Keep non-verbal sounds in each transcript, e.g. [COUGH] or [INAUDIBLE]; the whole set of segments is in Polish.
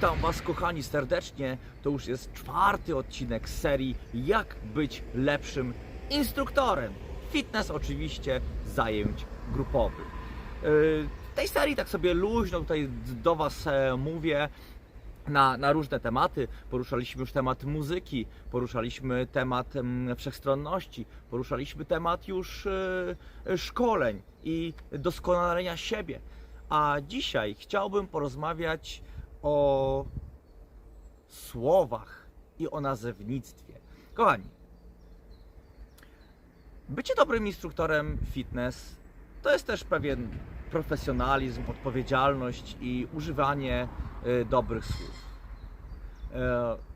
Witam Was, kochani, serdecznie. To już jest czwarty odcinek serii Jak być lepszym instruktorem. Fitness, oczywiście, zajęć grupowych. Yy, W tej serii tak sobie luźno tutaj do Was e, mówię na, na różne tematy. Poruszaliśmy już temat muzyki, poruszaliśmy temat em, wszechstronności, poruszaliśmy temat już e, szkoleń i doskonalenia siebie. A dzisiaj chciałbym porozmawiać o słowach i o nazewnictwie. Kochani, bycie dobrym instruktorem fitness to jest też pewien profesjonalizm, odpowiedzialność i używanie y, dobrych słów. E,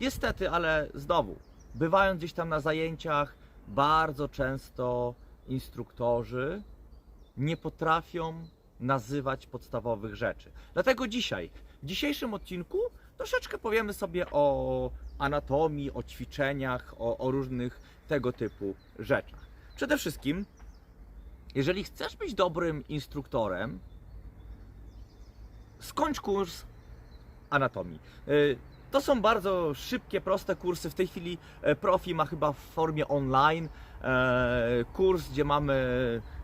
Niestety, ale znowu, bywając gdzieś tam na zajęciach, bardzo często instruktorzy nie potrafią nazywać podstawowych rzeczy. Dlatego dzisiaj, w dzisiejszym odcinku, troszeczkę powiemy sobie o anatomii, o ćwiczeniach, o, o różnych tego typu rzeczach. Przede wszystkim, jeżeli chcesz być dobrym instruktorem, skończ kurs anatomii. To są bardzo szybkie, proste kursy. W tej chwili e, Profi ma chyba w formie online e, kurs, gdzie mamy,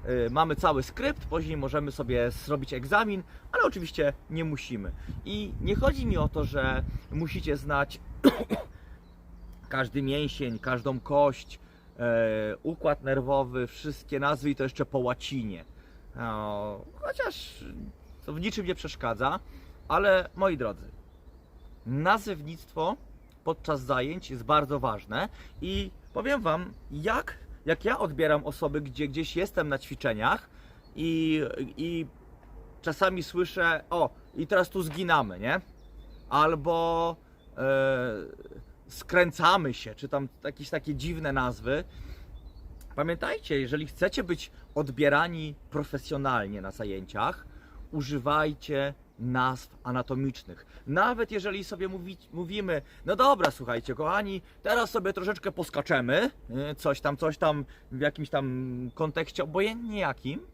e, mamy cały skrypt, później możemy sobie zrobić egzamin, ale oczywiście nie musimy. I nie chodzi mi o to, że musicie znać [COUGHS] każdy mięsień, każdą kość, układ nerwowy, wszystkie nazwy i to jeszcze po łacinie. No, chociaż to w niczym nie przeszkadza, ale moi drodzy, nazewnictwo podczas zajęć jest bardzo ważne i powiem Wam, jak, jak ja odbieram osoby, gdzie gdzieś jestem na ćwiczeniach i, i czasami słyszę, o, i teraz tu zginamy, nie? Albo e, skręcamy się, czy tam jakieś takie dziwne nazwy. Pamiętajcie, jeżeli chcecie być odbierani profesjonalnie na zajęciach, używajcie nazw anatomicznych. Nawet jeżeli sobie mówi, mówimy, no dobra, słuchajcie, kochani, teraz sobie troszeczkę poskaczemy, y, coś tam, coś tam w jakimś tam kontekście, obojętnie jakim,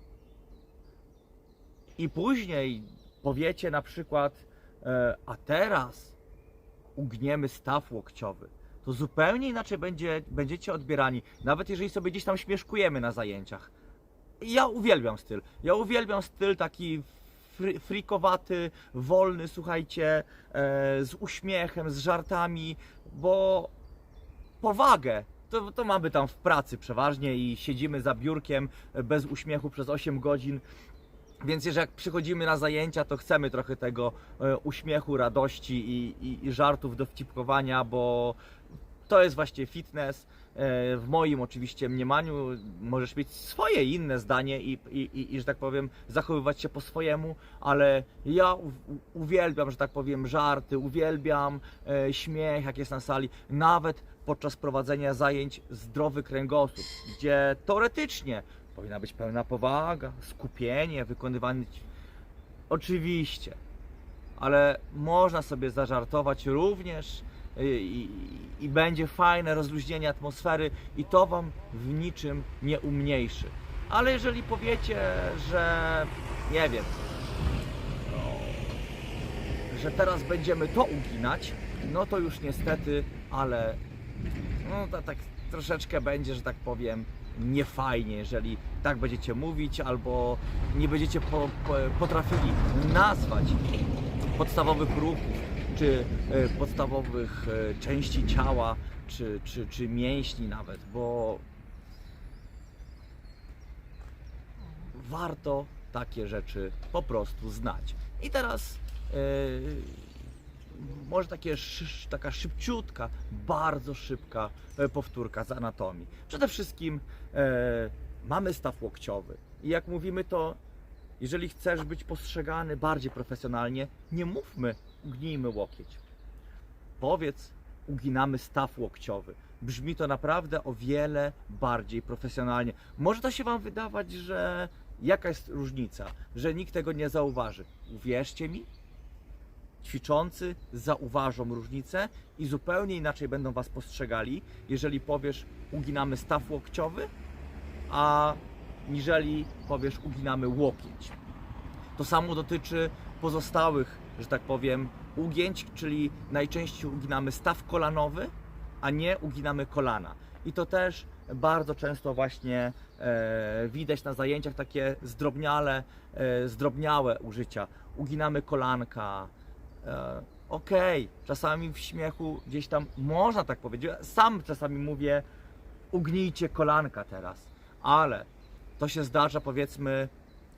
i później powiecie na przykład, e, a teraz ugniemy staw łokciowy, to zupełnie inaczej będzie, będziecie odbierani, nawet jeżeli sobie gdzieś tam śmieszkujemy na zajęciach. Ja uwielbiam styl. Ja uwielbiam styl taki frikowaty, wolny, słuchajcie, e, z uśmiechem, z żartami, bo powagę to, to mamy tam w pracy przeważnie i siedzimy za biurkiem e, bez uśmiechu przez 8 godzin. Więc jeżeli jak przychodzimy na zajęcia, to chcemy trochę tego e, uśmiechu, radości i, i, i żartów, dowcipkowania, bo to jest właśnie fitness. E, W moim oczywiście mniemaniu możesz mieć swoje inne zdanie i, i, i, i że tak powiem, zachowywać się po swojemu, ale ja uwielbiam, że tak powiem, żarty, uwielbiam e, śmiech, jak jest na sali, nawet podczas prowadzenia zajęć zdrowy kręgosłup, gdzie teoretycznie powinna być pełna powaga, skupienie, wykonywanie. Oczywiście, ale można sobie zażartować również i, i, będzie fajne rozluźnienie atmosfery i to Wam w niczym nie umniejszy. Ale jeżeli powiecie, że nie wiem, że teraz będziemy to uginać, no to już niestety, ale no to tak troszeczkę będzie, że tak powiem, niefajnie, jeżeli tak będziecie mówić, albo nie będziecie po, po, potrafili nazwać podstawowych ruchów, czy e, podstawowych e, części ciała, czy, czy, czy mięśni nawet, bo warto takie rzeczy po prostu znać. I teraz e, może takie, taka szybciutka, bardzo szybka powtórka z anatomii. Przede wszystkim e, mamy staw łokciowy. I jak mówimy to, jeżeli chcesz być postrzegany bardziej profesjonalnie, nie mówmy ugnijmy łokieć. Powiedz uginamy staw łokciowy. Brzmi to naprawdę o wiele bardziej profesjonalnie. Może to się Wam wydawać, że jaka jest różnica, że nikt tego nie zauważy. Uwierzcie mi, ćwiczący zauważą różnicę i zupełnie inaczej będą Was postrzegali, jeżeli powiesz uginamy staw łokciowy, a niżeli powiesz uginamy łokieć. To samo dotyczy pozostałych że tak powiem, ugięć, czyli najczęściej uginamy staw kolanowy, a nie uginamy kolana. I to też bardzo często właśnie e, widać na zajęciach takie zdrobniale, e, zdrobniałe użycia. Uginamy kolanka. E, Okej, czasami w śmiechu gdzieś tam można tak powiedzieć. Sam czasami mówię, ugnijcie kolanka teraz, ale to się zdarza powiedzmy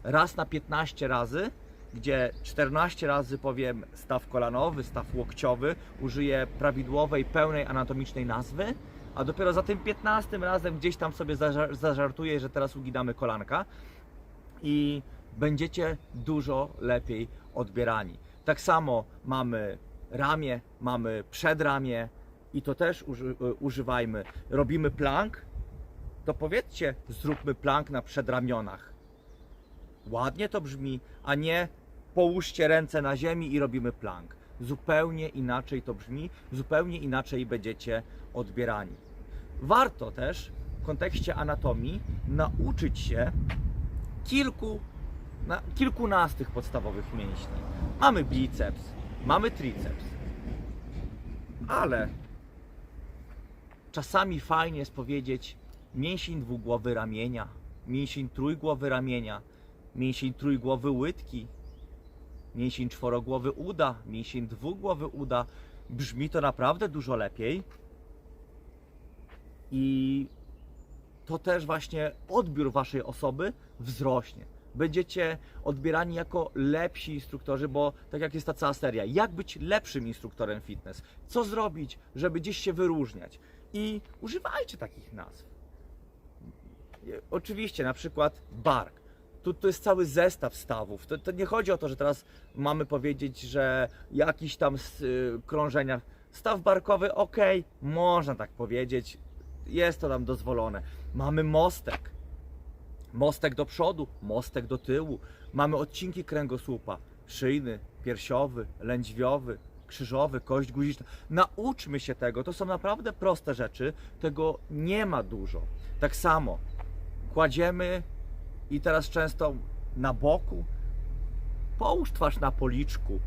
raz na 15 razy, gdzie 14 razy powiem staw kolanowy, staw łokciowy, użyję prawidłowej, pełnej anatomicznej nazwy, a dopiero za tym 15 razem gdzieś tam sobie zażar- zażartuję, że teraz uginamy kolanka i będziecie dużo lepiej odbierani. Tak samo mamy ramię, mamy przedramię i to też uży, używajmy. Robimy plank, to powiedzcie, zróbmy plank na przedramionach. Ładnie to brzmi, a nie połóżcie ręce na ziemi i robimy plank. Zupełnie inaczej to brzmi, zupełnie inaczej będziecie odbierani. Warto też w kontekście anatomii nauczyć się kilku, na, kilkunastych podstawowych mięśni. Mamy biceps, mamy triceps, ale czasami fajnie jest powiedzieć mięsień dwugłowy ramienia, mięsień trójgłowy ramienia, mięsień trójgłowy łydki, mięsień czworogłowy uda, mięsień dwugłowy uda. Brzmi to naprawdę dużo lepiej. I to też właśnie odbiór waszej osoby wzrośnie. Będziecie odbierani jako lepsi instruktorzy, bo tak jak jest ta cała seria, jak być lepszym instruktorem fitness, co zrobić, żeby gdzieś się wyróżniać. I używajcie takich nazw. Oczywiście, na przykład bark. Tu to jest cały zestaw stawów. To, to nie chodzi o to, że teraz mamy powiedzieć, że jakiś tam z, y, krążenia. Staw barkowy, ok, można tak powiedzieć, jest to nam dozwolone. Mamy mostek. Mostek do przodu, mostek do tyłu. Mamy odcinki kręgosłupa. Szyjny, piersiowy, lędźwiowy, krzyżowy, kość guziczna. Nauczmy się tego. To są naprawdę proste rzeczy. Tego nie ma dużo. Tak samo kładziemy i teraz często na boku. Połóż twarz na policzku.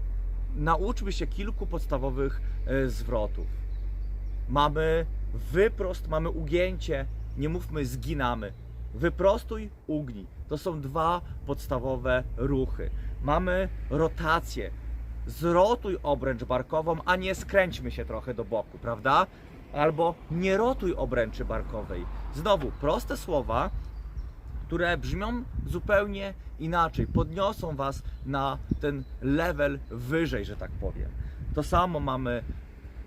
Nauczmy się kilku podstawowych e, zwrotów. Mamy wyprost, mamy ugięcie, nie mówmy zginamy. Wyprostuj, ugnij. To są dwa podstawowe ruchy. Mamy rotację. Zrotuj obręcz barkową, a nie skręćmy się trochę do boku, prawda? Albo nie rotuj obręczy barkowej. Znowu, proste słowa, które brzmią zupełnie inaczej, podniosą Was na ten level wyżej, że tak powiem. To samo mamy,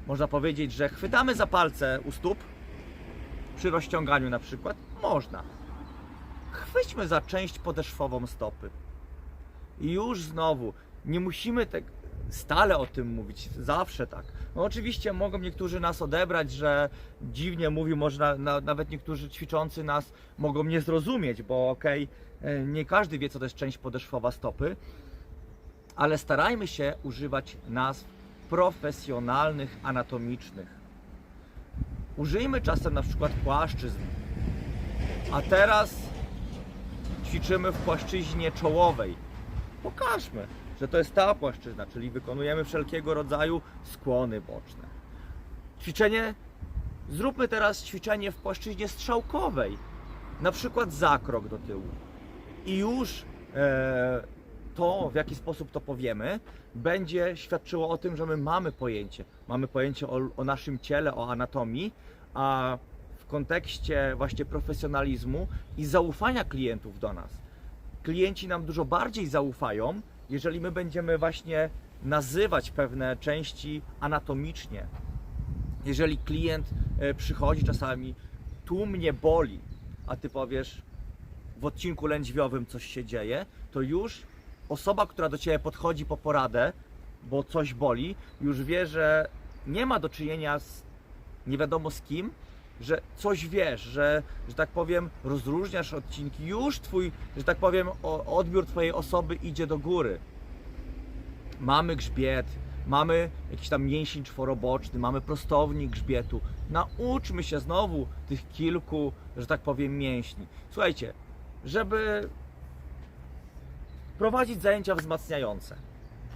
można powiedzieć, że chwytamy za palce u stóp, przy rozciąganiu na przykład, można. Chwyćmy za część podeszwową stopy. I już znowu, nie musimy tak stale o tym mówić, zawsze tak. No oczywiście mogą niektórzy nas odebrać, że dziwnie mówi, może na, na, nawet niektórzy ćwiczący nas mogą nie zrozumieć, bo okej, e, nie każdy wie, co to jest część podeszwowa stopy, ale starajmy się używać nazw profesjonalnych, anatomicznych. Użyjmy czasem na przykład płaszczyzn, a teraz ćwiczymy w płaszczyźnie czołowej. Pokażmy, że to jest ta płaszczyzna, czyli wykonujemy wszelkiego rodzaju skłony boczne. Ćwiczenie, zróbmy teraz ćwiczenie w płaszczyźnie strzałkowej, na przykład zakrok do tyłu. I już e, to, w jaki sposób to powiemy, będzie świadczyło o tym, że my mamy pojęcie. Mamy pojęcie o, o naszym ciele, o anatomii, a w kontekście właśnie profesjonalizmu i zaufania klientów do nas. Klienci nam dużo bardziej zaufają, jeżeli my będziemy właśnie nazywać pewne części anatomicznie. Jeżeli klient e, przychodzi czasami, tu mnie boli, a ty powiesz, w odcinku lędźwiowym coś się dzieje, to już osoba, która do Ciebie podchodzi po poradę, bo coś boli, już wie, że nie ma do czynienia z nie wiadomo z kim, że coś wiesz, że, że tak powiem, rozróżniasz odcinki, już Twój, że tak powiem, odbiór Twojej osoby idzie do góry. Mamy grzbiet, mamy jakiś tam mięsień czworoboczny, mamy prostownik grzbietu. Nauczmy się znowu tych kilku, że tak powiem, mięśni. Słuchajcie, żeby prowadzić zajęcia wzmacniające,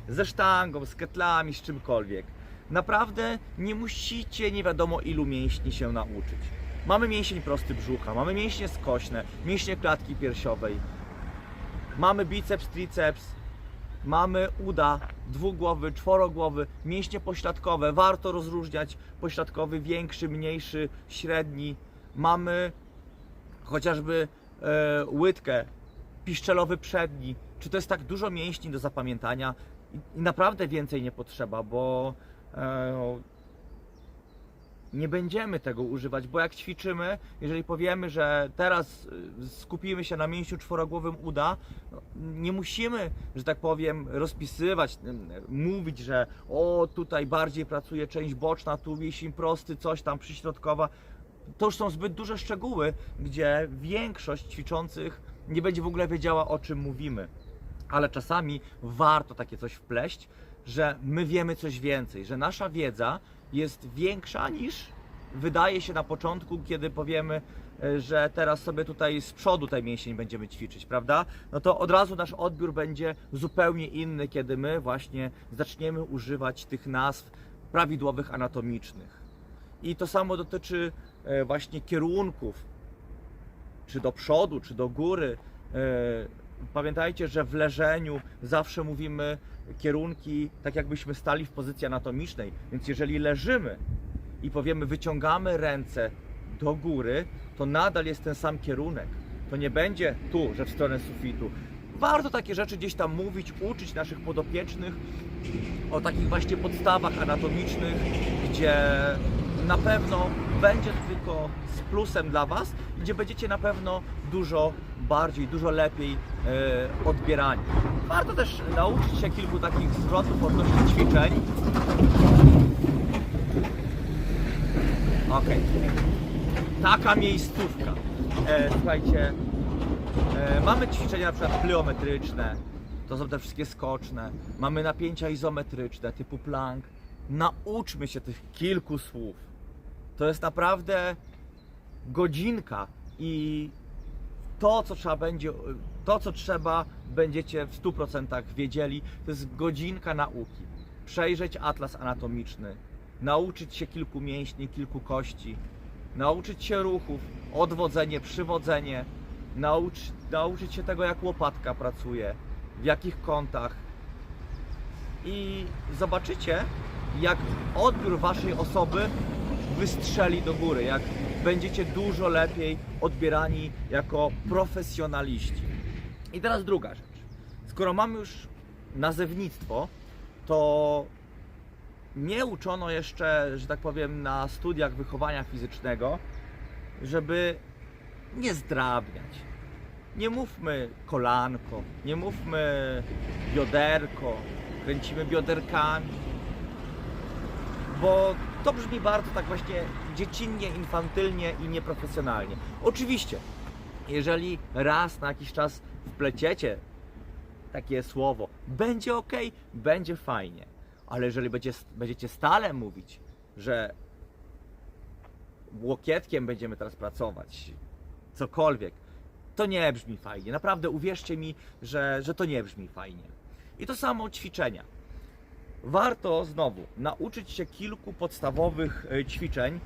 ze sztangą, z ketlami, z czymkolwiek. Naprawdę nie musicie nie wiadomo ilu mięśni się nauczyć. Mamy mięsień prosty brzucha, mamy mięśnie skośne, mięśnie klatki piersiowej, mamy biceps, triceps, mamy uda, dwugłowy, czworogłowy, mięśnie pośladkowe. Warto rozróżniać pośladkowy większy, mniejszy, średni. Mamy chociażby e, łydkę, piszczelowy przedni. Czy to jest tak dużo mięśni do zapamiętania? I, naprawdę więcej nie potrzeba, bo nie będziemy tego używać, bo jak ćwiczymy, jeżeli powiemy, że teraz y, skupimy się na mięsiu czworogłowym uda, no, nie musimy, że tak powiem, rozpisywać, y, mówić, że o tutaj bardziej pracuje część boczna, tu mięsień prosty, coś tam przyśrodkowa. To już są zbyt duże szczegóły, gdzie większość ćwiczących nie będzie w ogóle wiedziała o czym mówimy. Ale czasami warto takie coś wpleść, że my wiemy coś więcej, że nasza wiedza jest większa niż wydaje się na początku, kiedy powiemy, e, że teraz sobie tutaj z przodu ten mięsień będziemy ćwiczyć, prawda? No to od razu nasz odbiór będzie zupełnie inny, kiedy my właśnie zaczniemy używać tych nazw prawidłowych anatomicznych. I to samo dotyczy e, właśnie kierunków, czy do przodu, czy do góry. Pamiętajcie, że w leżeniu zawsze mówimy kierunki tak jakbyśmy stali w pozycji anatomicznej. Więc jeżeli leżymy i powiemy wyciągamy ręce do góry, to nadal jest ten sam kierunek. To nie będzie tu, że w stronę sufitu. Warto takie rzeczy gdzieś tam mówić, uczyć naszych podopiecznych o takich właśnie podstawach anatomicznych, gdzie na pewno będzie tylko z plusem dla Was, gdzie będziecie na pewno dużo bardziej, dużo lepiej e, odbierani. Warto też nauczyć się kilku takich zwrotów odnośnie ćwiczeń. Okej. Taka miejscówka. E, słuchajcie, e, mamy ćwiczenia na przykład plyometryczne, to są te wszystkie skoczne. Mamy napięcia izometryczne typu plank. Nauczmy się tych kilku słów. To jest naprawdę godzinka i to, co trzeba będzie, to, co trzeba, będziecie w 100% wiedzieli. To jest godzinka nauki. Przejrzeć atlas anatomiczny, nauczyć się kilku mięśni, kilku kości, nauczyć się ruchów, odwodzenie, przywodzenie, naucz, nauczyć się tego, jak łopatka pracuje, w jakich kątach. I zobaczycie, jak odbiór waszej osoby wystrzeli do góry, jak będziecie dużo lepiej odbierani jako profesjonaliści. I teraz druga rzecz. Skoro mamy już nazewnictwo, to nie uczono jeszcze, że tak powiem, na studiach wychowania fizycznego, żeby nie zdrabniać. Nie mówmy kolanko, nie mówmy bioderko, kręcimy bioderkami, bo to brzmi bardzo tak właśnie dziecinnie, infantylnie i nieprofesjonalnie. Oczywiście, jeżeli raz na jakiś czas wpleciecie takie słowo, będzie ok, będzie fajnie, ale jeżeli będzie, będziecie stale mówić, że łokietkiem będziemy teraz pracować, cokolwiek, to nie brzmi fajnie. Naprawdę uwierzcie mi, że, że to nie brzmi fajnie. I to samo ćwiczenia. Warto znowu nauczyć się kilku podstawowych e, ćwiczeń,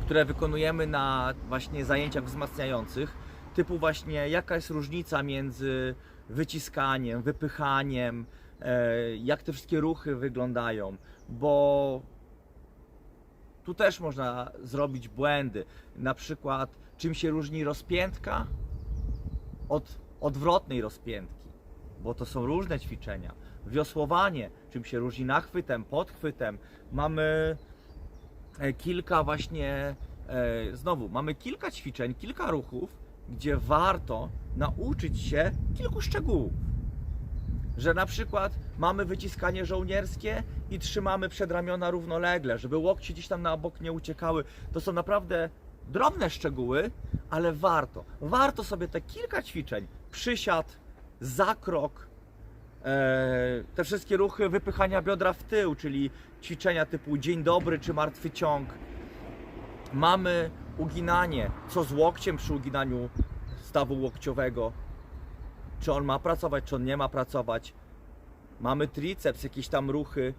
które wykonujemy na właśnie zajęciach wzmacniających, typu właśnie jaka jest różnica między wyciskaniem, wypychaniem, e, jak te wszystkie ruchy wyglądają, bo tu też można zrobić błędy. Na przykład, czym się różni rozpiętka od odwrotnej rozpiętki, bo to są różne ćwiczenia. Wiosłowanie, czym się różni nachwytem, podchwytem. Mamy e, kilka właśnie, e, znowu, mamy kilka ćwiczeń, kilka ruchów, gdzie warto nauczyć się kilku szczegółów. Że na przykład mamy wyciskanie żołnierskie i trzymamy przedramiona równolegle, żeby łokcie gdzieś tam na bok nie uciekały. To są naprawdę drobne szczegóły, ale warto. Warto sobie te kilka ćwiczeń, przysiad, zakrok, te wszystkie ruchy wypychania biodra w tył, czyli ćwiczenia typu dzień dobry czy martwy ciąg. Mamy uginanie, co z łokciem przy uginaniu stawu łokciowego. Czy on ma pracować, czy on nie ma pracować. mamy triceps, jakieś tam ruchy.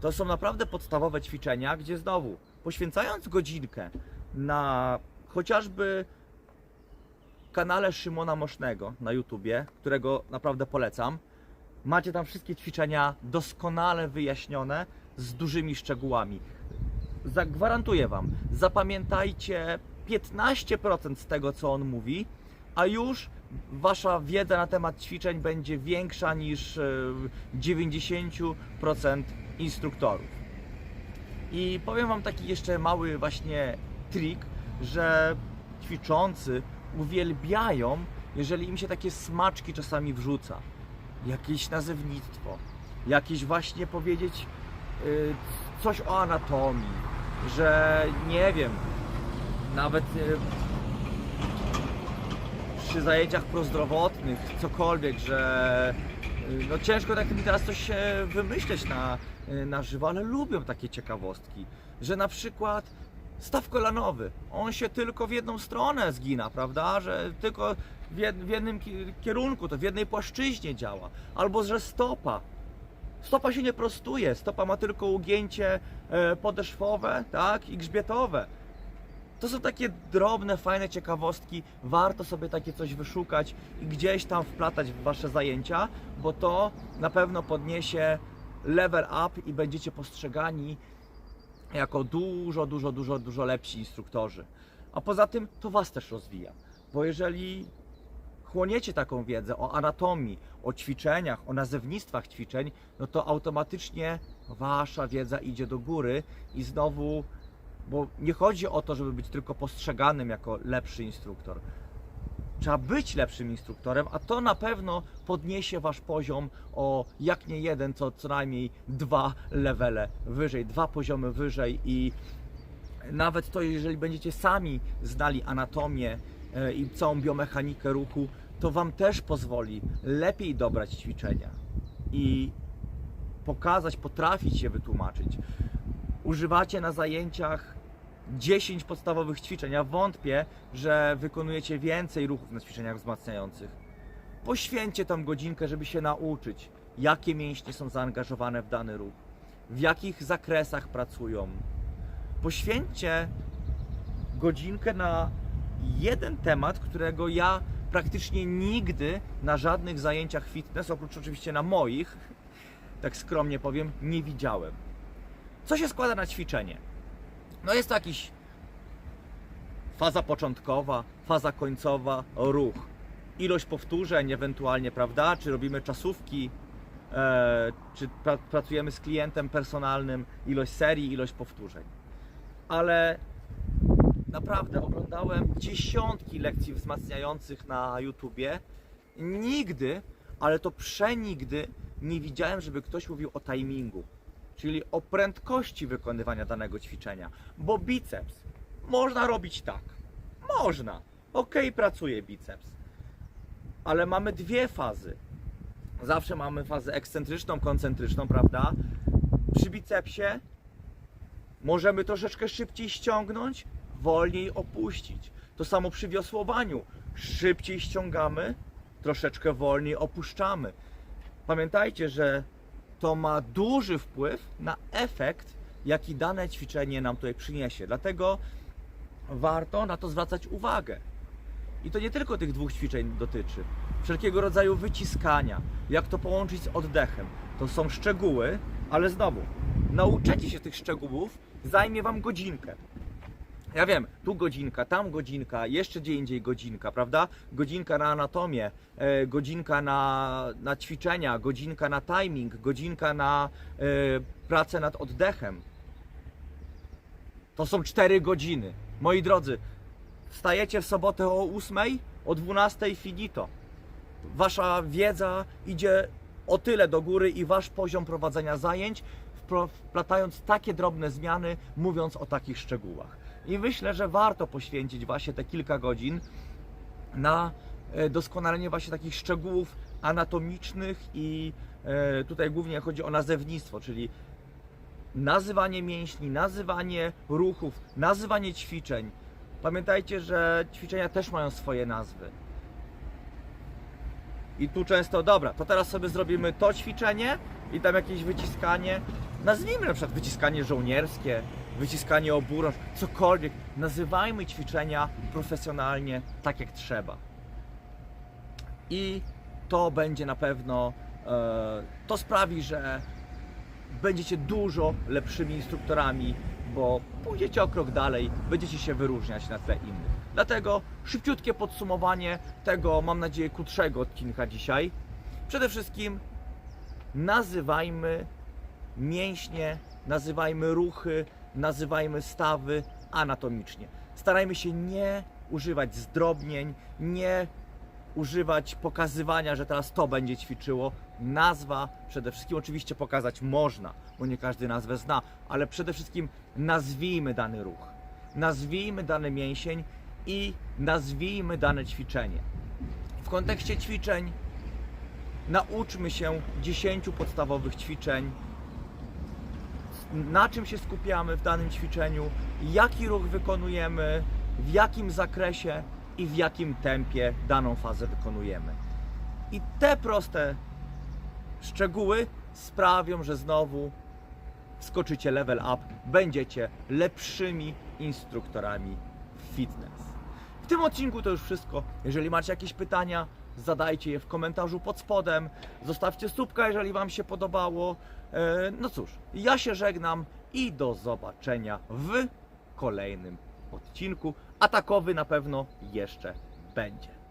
To są naprawdę podstawowe ćwiczenia, gdzie znowu poświęcając godzinkę na chociażby kanale Szymona Mosznego na YouTubie, którego naprawdę polecam. Macie tam wszystkie ćwiczenia doskonale wyjaśnione z dużymi szczegółami. Zagwarantuję Wam, zapamiętajcie 15% z tego, co on mówi, a już Wasza wiedza na temat ćwiczeń będzie większa niż e, 90% instruktorów. I powiem Wam taki jeszcze mały właśnie trik, że ćwiczący uwielbiają, jeżeli im się takie smaczki czasami wrzuca. Jakieś nazewnictwo, jakieś właśnie powiedzieć y, coś o anatomii, że nie wiem, nawet y, przy zajęciach prozdrowotnych, cokolwiek, że y, no ciężko tak mi teraz coś e, wymyśleć na, y, na żywo, ale lubią takie ciekawostki, że na przykład staw kolanowy, on się tylko w jedną stronę zgina, prawda, że tylko w jed- w jednym ki- kierunku, to w jednej płaszczyźnie działa, albo że stopa, stopa się nie prostuje, stopa ma tylko ugięcie e, podeszwowe, tak, i grzbietowe. To są takie drobne, fajne ciekawostki. Warto sobie takie coś wyszukać i gdzieś tam wplatać w wasze zajęcia, bo to na pewno podniesie level up i będziecie postrzegani jako dużo, dużo, dużo, dużo lepsi instruktorzy. A poza tym to was też rozwija, bo jeżeli chłoniecie taką wiedzę o anatomii, o ćwiczeniach, o nazewnictwach ćwiczeń, no to automatycznie wasza wiedza idzie do góry i znowu bo nie chodzi o to, żeby być tylko postrzeganym jako lepszy instruktor. Trzeba być lepszym instruktorem, a to na pewno podniesie wasz poziom o jak nie jeden, to co najmniej dwa levele wyżej, dwa poziomy wyżej i nawet to, jeżeli będziecie sami znali anatomię e, i całą biomechanikę ruchu, to wam też pozwoli lepiej dobrać ćwiczenia i pokazać, potrafić je wytłumaczyć. Używacie na zajęciach 10 podstawowych ćwiczeń. Ja wątpię, że wykonujecie więcej ruchów na ćwiczeniach wzmacniających. Poświęćcie tą godzinkę, żeby się nauczyć, jakie mięśnie są zaangażowane w dany ruch, w jakich zakresach pracują. Poświęćcie godzinkę na jeden temat, którego ja praktycznie nigdy na żadnych zajęciach fitness, oprócz oczywiście na moich, tak skromnie powiem, nie widziałem. Co się składa na ćwiczenie? No jest to jakiś faza początkowa, faza końcowa, ruch. Ilość powtórzeń ewentualnie, prawda? Czy robimy czasówki, e, czy pra pracujemy z klientem personalnym, ilość serii, ilość powtórzeń. Ale naprawdę oglądałem dziesiątki lekcji wzmacniających na YouTubie. Nigdy, ale to przenigdy nie widziałem, żeby ktoś mówił o timingu czyli o prędkości wykonywania danego ćwiczenia. Bo biceps można robić tak. Można. Ok, pracuje biceps. Ale mamy dwie fazy. Zawsze mamy fazę ekscentryczną, koncentryczną, prawda? Przy bicepsie możemy troszeczkę szybciej ściągnąć, wolniej opuścić. To samo przy wiosłowaniu. Szybciej ściągamy, troszeczkę wolniej opuszczamy. Pamiętajcie, że to ma duży wpływ na efekt, jaki dane ćwiczenie nam tutaj przyniesie. Dlatego warto na to zwracać uwagę. I to nie tylko tych dwóch ćwiczeń dotyczy. Wszelkiego rodzaju wyciskania, jak to połączyć z oddechem. To są szczegóły, ale znowu, nauczenie się tych szczegółów zajmie Wam godzinkę. Ja wiem, tu godzinka, tam godzinka, jeszcze gdzie indziej godzinka, prawda? Godzinka na anatomię, e, godzinka na, na ćwiczenia, godzinka na timing, godzinka na e, pracę nad oddechem. To są 4 godziny. Moi drodzy, wstajecie w sobotę o 8, o 12 finito. Wasza wiedza idzie o tyle do góry i wasz poziom prowadzenia zajęć, wplatając takie drobne zmiany, mówiąc o takich szczegółach. I myślę, że warto poświęcić właśnie te kilka godzin na e, doskonalenie właśnie takich szczegółów anatomicznych i e, tutaj głównie chodzi o nazewnictwo, czyli nazywanie mięśni, nazywanie ruchów, nazywanie ćwiczeń. Pamiętajcie, że ćwiczenia też mają swoje nazwy. I tu często, dobra, to teraz sobie zrobimy to ćwiczenie i tam jakieś wyciskanie. Nazwijmy na przykład wyciskanie żołnierskie, wyciskanie oburącz, cokolwiek. Nazywajmy ćwiczenia profesjonalnie, tak jak trzeba. I to będzie na pewno, e, to sprawi, że będziecie dużo lepszymi instruktorami, bo pójdziecie o krok dalej, będziecie się wyróżniać na tle innych. Dlatego szybciutkie podsumowanie tego, mam nadzieję, krótszego odcinka dzisiaj. Przede wszystkim nazywajmy mięśnie, nazywajmy ruchy, nazywajmy stawy anatomicznie. Starajmy się nie używać zdrobnień, nie używać pokazywania, że teraz to będzie ćwiczyło. Nazwa przede wszystkim oczywiście pokazać można, bo nie każdy nazwę zna, ale przede wszystkim nazwijmy dany ruch, nazwijmy dany mięsień i nazwijmy dane ćwiczenie. W kontekście ćwiczeń nauczmy się 10 podstawowych ćwiczeń, na czym się skupiamy w danym ćwiczeniu, jaki ruch wykonujemy, w jakim zakresie i w jakim tempie daną fazę wykonujemy. I te proste szczegóły sprawią, że znowu skoczycie level up, będziecie lepszymi instruktorami fitness. W tym odcinku to już wszystko. Jeżeli macie jakieś pytania, zadajcie je w komentarzu pod spodem. Zostawcie subka, jeżeli Wam się podobało. E, No cóż, ja się żegnam i do zobaczenia w kolejnym odcinku, a takowy na pewno jeszcze będzie.